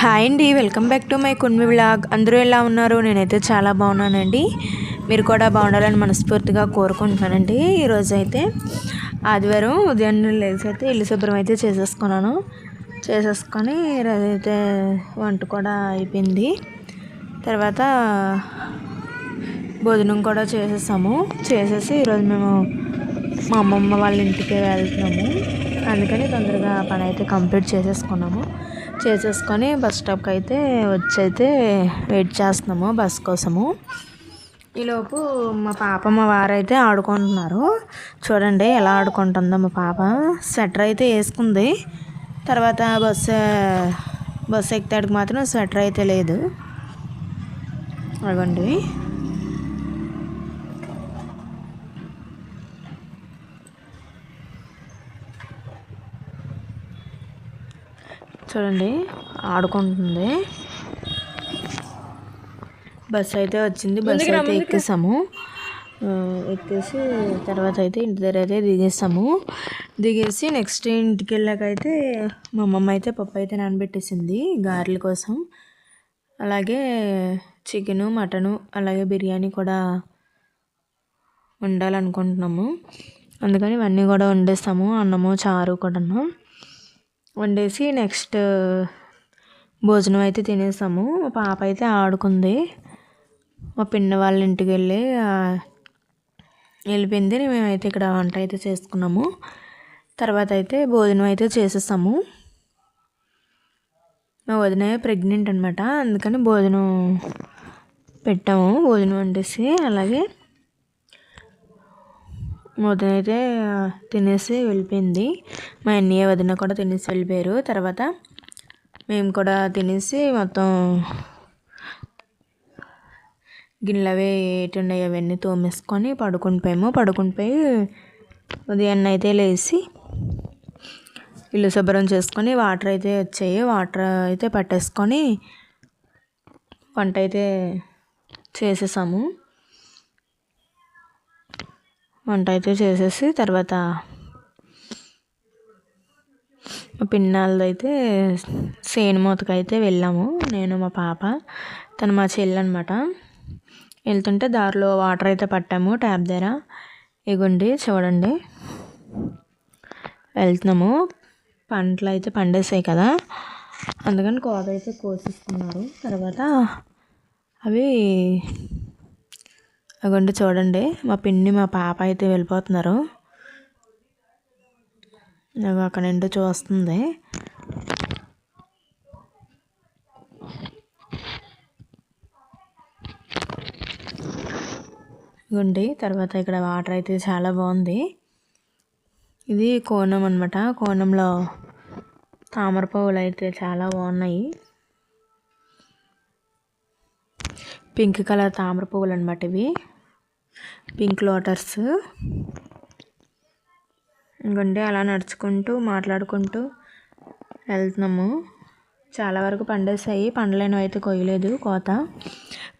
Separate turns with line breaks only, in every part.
Hi అండి welcome back to my కున్మి vlog. అందరూ ఎలా ఉన్నారు? నేనైతే చాలా బాగున్నానండి. మీరు కూడా బాగుండాలని మనస్ఫూర్తిగా కోరుకుంటున్నానండి. ఈరోజు అయితే ఆదివారం ఉదయాన్నే లేచి అయితే ఇల్లు శుభ్రం అయితే చేసేసుకున్నాను. చేసేసుకొని ఈరోజు అయితే వంట కూడా అయిపోయింది. తర్వాత భోజనం కూడా చేసేసాము. చేసేసి ఈరోజు మేము మా అమ్మమ్మ వాళ్ళ ఇంటికి వెళ్తున్నాము. అందుకని తొందరగా పని అయితే కంప్లీట్ చేసేసుకున్నాము. చేసేసుకొని బస్ స్టాప్కి అయితే వచ్చి అయితే వెయిట్ చేస్తున్నాము బస్ కోసము. ఈలోపు మా పాప మా వారైతే ఆడుకుంటున్నారు. చూడండి ఎలా ఆడుకుంటుందో మా పాప. స్వెటర్ అయితే వేసుకుంది. తర్వాత బస్సు బస్సు ఎక్కితాడికి మాత్రం స్వెటర్ అయితే లేదు. అవ్వండి చూడండి ఆడుకుంటుంది. బస్ అయితే వచ్చింది బస్ అయితే ఎక్కేసాము. ఎక్కేసి తర్వాత అయితే ఇంటి దగ్గర అయితే దిగేసాము. దిగేసి నెక్స్ట్ ఇంటికి వెళ్ళాకైతే మా అమ్మమ్మ అయితే పప్పు అయితే నానబెట్టేసింది గారెల కోసం. అలాగే చికెను మటను అలాగే బిర్యానీ కూడా వండాలనుకుంటున్నాము. అందుకని ఇవన్నీ కూడా వండేస్తాము అన్నము చారు కూడాను. వండేసి నెక్స్ట్ భోజనం అయితే తినేసాము. మా పాప అయితే ఆడుకుంది. మా పిన్ని వాళ్ళ ఇంటికి వెళ్ళి వెళ్ళిపోయింది. మేమైతే ఇక్కడ వంట అయితే చేసుకున్నాము. తర్వాత అయితే భోజనం అయితే చేసేసాము. మా వదిన ప్రెగ్నెంట్ అనమాట అందుకని భోజనం పెట్టాము. భోజనం వండేసి అలాగే వదిన అయితే తినేసి వెళ్ళిపోయింది. మా అన్నయ్య వదిన కూడా తినేసి వెళ్ళిపోయారు. తర్వాత మేము కూడా తినేసి మొత్తం గిన్నెలు అవి అవన్నీ తోమేసుకొని పడుకుని పోయాము. పడుకుని పోయి ఉదయాన్నే అయితే లేచి ఇల్లు శుభ్రం చేసుకొని వాటర్ అయితే వచ్చాయి. వాటర్ అయితే పట్టేసుకొని వంట అయితే చేసేసాము. వంట అయితే చేసేసి తర్వాత పిన్నాళ్ళదైతే సేనుమూతకైతే సేను వెళ్ళాము నేను మా పాప తను మా చెల్లి అనమాట వెళ్తుంటే దారిలో వాటర్ అయితే పట్టాము ట్యాప్ దగ్గర. ఇగుండి చూడండి. వెళ్తున్నాము. పంటలు అయితే పండేసాయి కదా. అందుకని కోత అయితే కోసిస్తున్నారు. తర్వాత అవి అగండి చూడండి. మా పిన్ని మా పాప అయితే వెళ్ళిపోతున్నారు. నాకు అక్కడ నుండి చూస్తుంది. ఇగోండి తర్వాత ఇక్కడ వాటర్ అయితే చాలా బాగుంది. ఇది కోణం అనమాట కోణంలో తామర పువ్వులు అయితే చాలా బాగున్నాయి. పింక్ కలర్ తామర పువ్వులు అనమాట ఇవి. Pink lotus. ఇంకంటే అలా నడుచుకుంటూ మాట్లాడుకుంటూ వెళ్తున్నాము. చాలా వరకు పండేసాయి పండలేనివి అయితే కొయ్యలేదు కోత.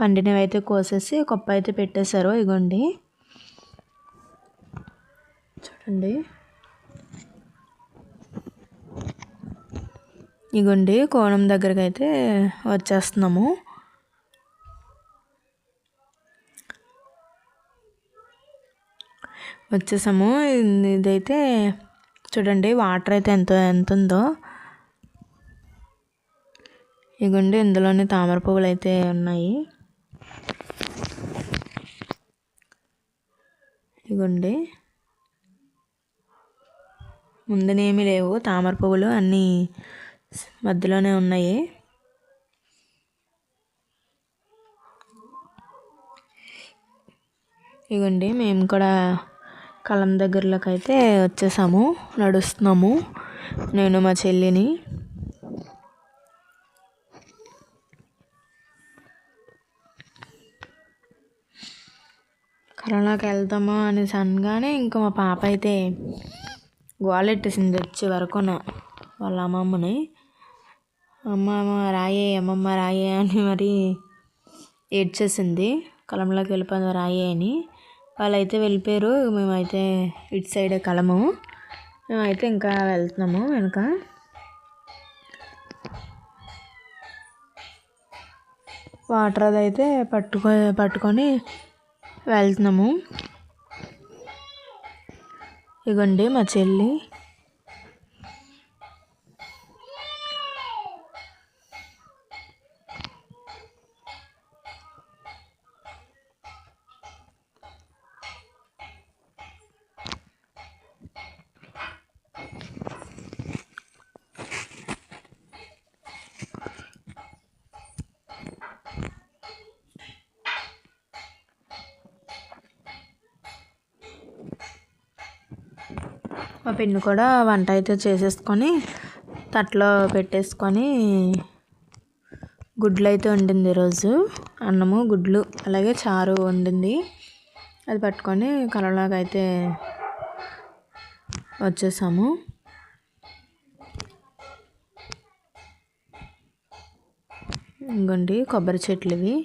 పండినవి అయితే కోసేసి కుప్ప అయితే పెట్టేశారు. ఇగోండి. చూడండి. ఇగోండి కోణం దగ్గరికి అయితే వచ్చేస్తున్నాము. వచ్చేసాము. ఇది- ఇదైతే చూడండి వాటర్ అయితే ఎంత ఎంత ఉందో ఇగుండి ఇందులోనే తామర పువ్వులు అయితే ఉన్నాయి. ఇగుండి. ముందునేమి లేవు తామర పువ్వులు అన్నీ మధ్యలోనే ఉన్నాయి. ఇగోండి మేము కూడా కలం దగ్గరలోకి అయితే వచ్చేసాము నడుస్తున్నాము. నేను మా చెల్లిని. కలంలోకి వెళ్తామా అనేసి అనగానే ఇంకా మా పాప అయితే గోలెట్టేసింది వచ్చే వరకున వాళ్ళ అమ్మమ్మని. అమ్మమ్మ రాయే అమ్మమ్మ రాయే అని మరి ఏడ్చేసింది. కలంలోకి వెళ్ళిపోయింది రాయే అని. వాళ్ళైతే వెళ్ళిపోయారు. మేమైతే ఇటు సైడ్ కలము. మేమైతే ఇంకా వెళ్తున్నాము వెనక. వాటర్ అది అయితే పట్టుకో పట్టుకొని వెళ్తున్నాము. ఇగోండి మా చెల్లి. మా పిన్ని కూడా వంట అయితే చేసేసుకొని తట్లో పెట్టేసుకొని గుడ్లు అయితే వండింది ఈరోజు. అన్నము గుడ్లు అలాగే చారు వండింది. అది పట్టుకొని కలలాగా అయితే వచ్చేసాము. ఇంకోండి కొబ్బరి చెట్లు ఇవి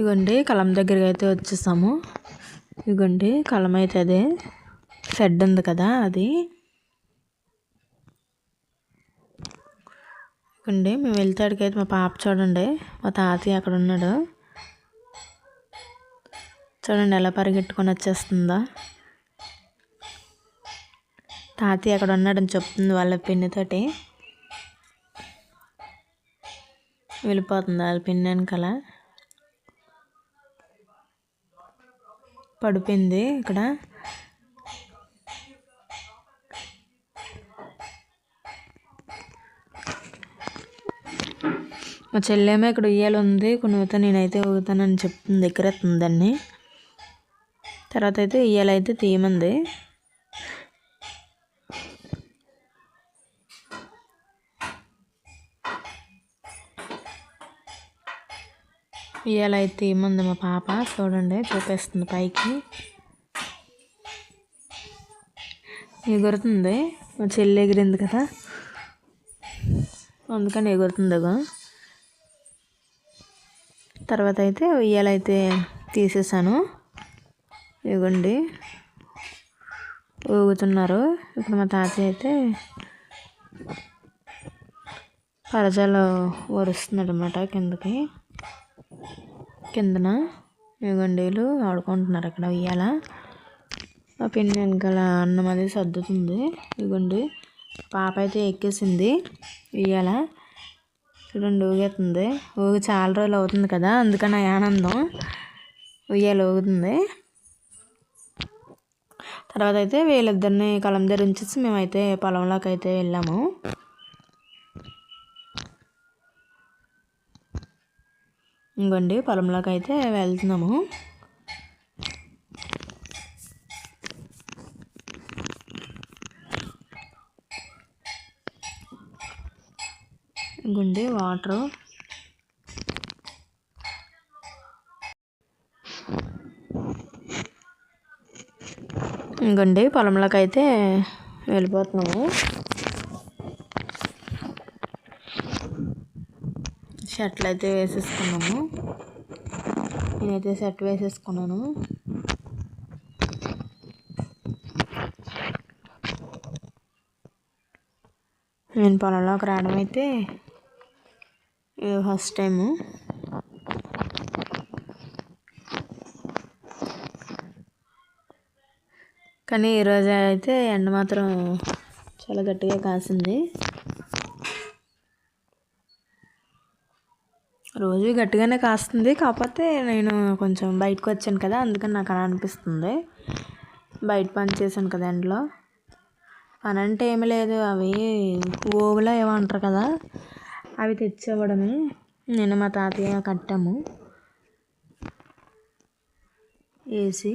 ఇగోండి కలం దగ్గరికి అయితే వచ్చేసాము. ఇగోండి కలం అయితే అదే షెడ్ ఉంది కదా అది. ఇగోండి మేము వెళ్తాడికైతే మా పాప చూడండి మా తాతయ్య అక్కడ ఉన్నాడు. చూడండి ఎలా పరిగెట్టుకొని వచ్చేస్తుందో. తాతయ్య అక్కడ ఉన్నాడని చెప్తుంది వాళ్ళ పిన్నితోటి వెళ్ళిపోతుంది వాళ్ళ పిన్ని వెనకాల. పడిపోయింది ఇక్కడ. మా చెల్లేమో ఇక్కడ ఉయ్యాలు ఉంది కొన్ని నేనైతే ఊగుతానని చెప్తుంది దగ్గర దాన్ని. తర్వాత అయితే ఉయ్యాలైతే తీయమంది. ఇవాళ అయితే ఏముంది మా పాప? చూడండి చూపిస్తుంది పైకి. ఎగురుతుంది మా చెల్లి ఎగిరింది కదా. అందుకని ఎగురుతుంది తర్వాత అయితే ఉయ్యాలైతే తీసేసాను. ఇగోండి. ఊగుతున్నారు. ఇప్పుడు మా తాతయ్య అయితే పరజాలు వరుస్తున్నాడు అనమాట కిందకి. కిందన ఇగండీలు ఆడుకుంటున్నారు అక్కడ ఉయ్యాల. ఆ పిన్ని వెనకాల అన్నం అది సర్దుతుంది. ఇగోండి పాప అయితే ఎక్కేసింది ఉయ్యాల. చూడండి ఊగేస్తుంది ఊగి చాలా రోజులు అవుతుంది కదా అందుకని ఆనందం ఉయ్యాల ఊగుతుంది. తర్వాత అయితే వీళ్ళిద్దరిని కలం ధరించేసి మేమైతే పొలంలోకి అయితే వెళ్ళాము. ఇంకోండి పొలంలోకి అయితే వెళ్తున్నాము. ఇంకోండి వాటరు. ఇంకోండి పొలంలోకి అయితే వెళ్ళిపోతున్నాము. షర్ట్లు అయితే వేసేసుకున్నాము. నేనైతే షర్ట్ వేసేసుకున్నాను. నేను పొలంలోకి రావడం అయితే ఫస్ట్ టైము. కానీ ఈరోజు అయితే ఎండ మాత్రం చాలా గట్టిగా కాసింది. రోజు గట్టిగానే కాస్తుంది. కాకపోతే నేను కొంచెం బయటకు వచ్చాను కదా అందుకని నాకు అలా అనిపిస్తుంది. బయట పని చేశాను కదా ఎండలో పని అంటే ఏమి లేదు. అవి ఓవులా అంటారు కదా అవి తెచ్చివ్వడమే. నేను మా తాతయ్య కట్టాము. ఏసీ.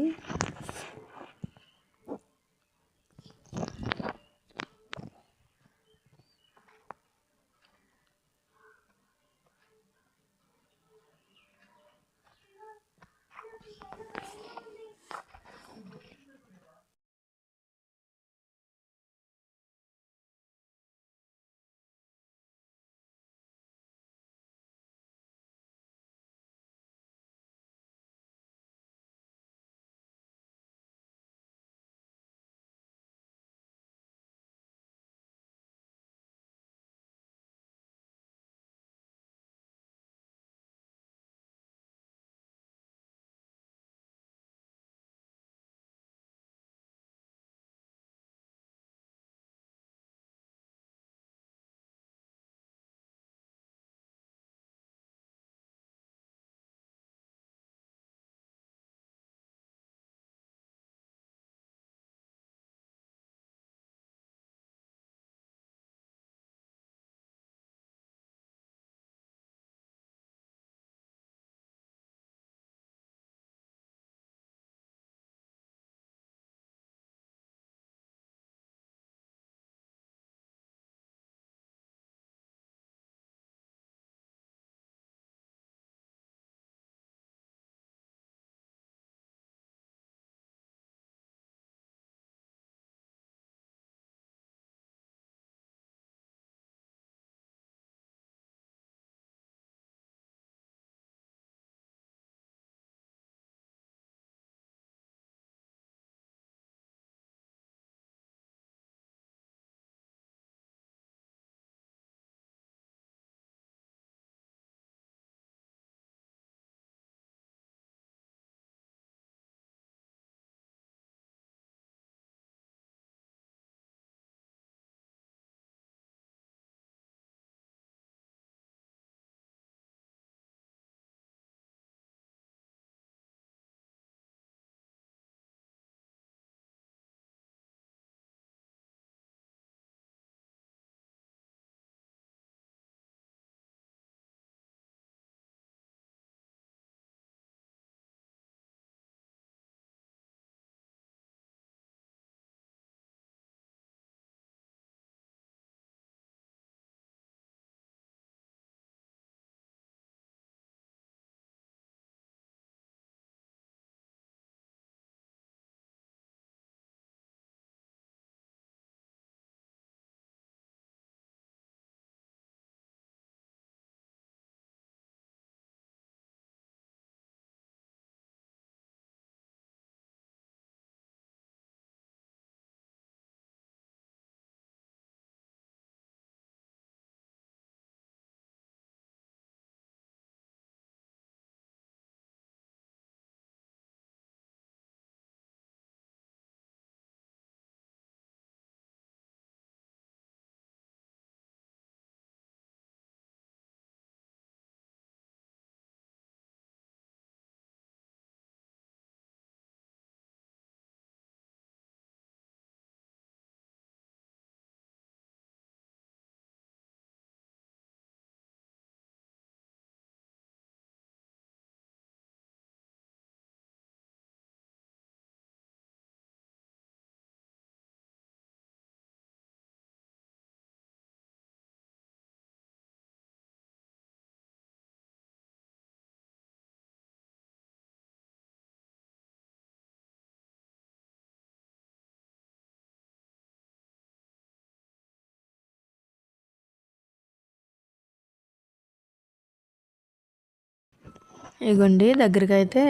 ఇగోండి దగ్గరికి అయితే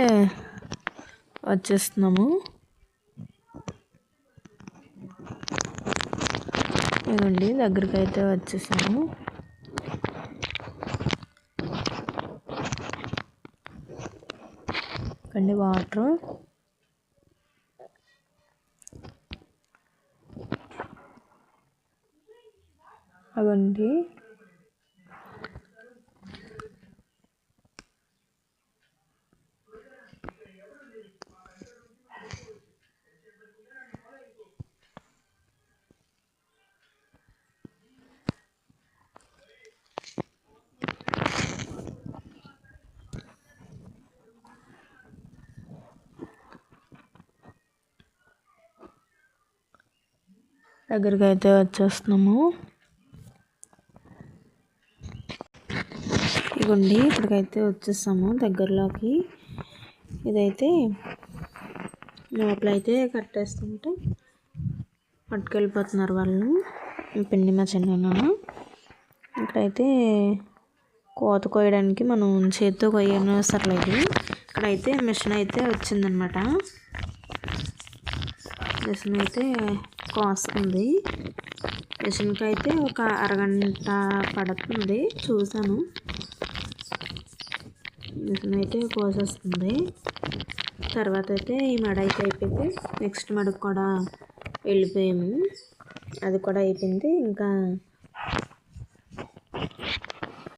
వచ్చేస్తున్నాము. ఇగోండి దగ్గరికి అయితే వచ్చేసాము. కండి వాటర్. అవండి దగ్గరికి అయితే వచ్చేస్తున్నాము. ఇదిగోండి ఇక్కడికైతే వచ్చేసాము దగ్గరలోకి. ఇదైతే లోపలైతే కట్టేస్తుంటే పట్టుకెళ్ళిపోతున్నారు వాళ్ళు. పిండి మా చిన్న ఇక్కడైతే కోత కోయడానికి మనం చేతితో కొయ్యనవసరలేదు ఇక్కడైతే మిషన్ అయితే వచ్చిందనమాట. మిషన్ అయితే కోస్తుంది మిషన్కి అయితే ఒక అరగంట పడుతుంది. చూసాను మిషన్ అయితే కోసేస్తుంది. తర్వాత అయితే ఈ మడ అయితే అయిపోయింది. నెక్స్ట్ మడకు కూడా వెళ్ళిపోయాము అది కూడా అయిపోయింది. ఇంకా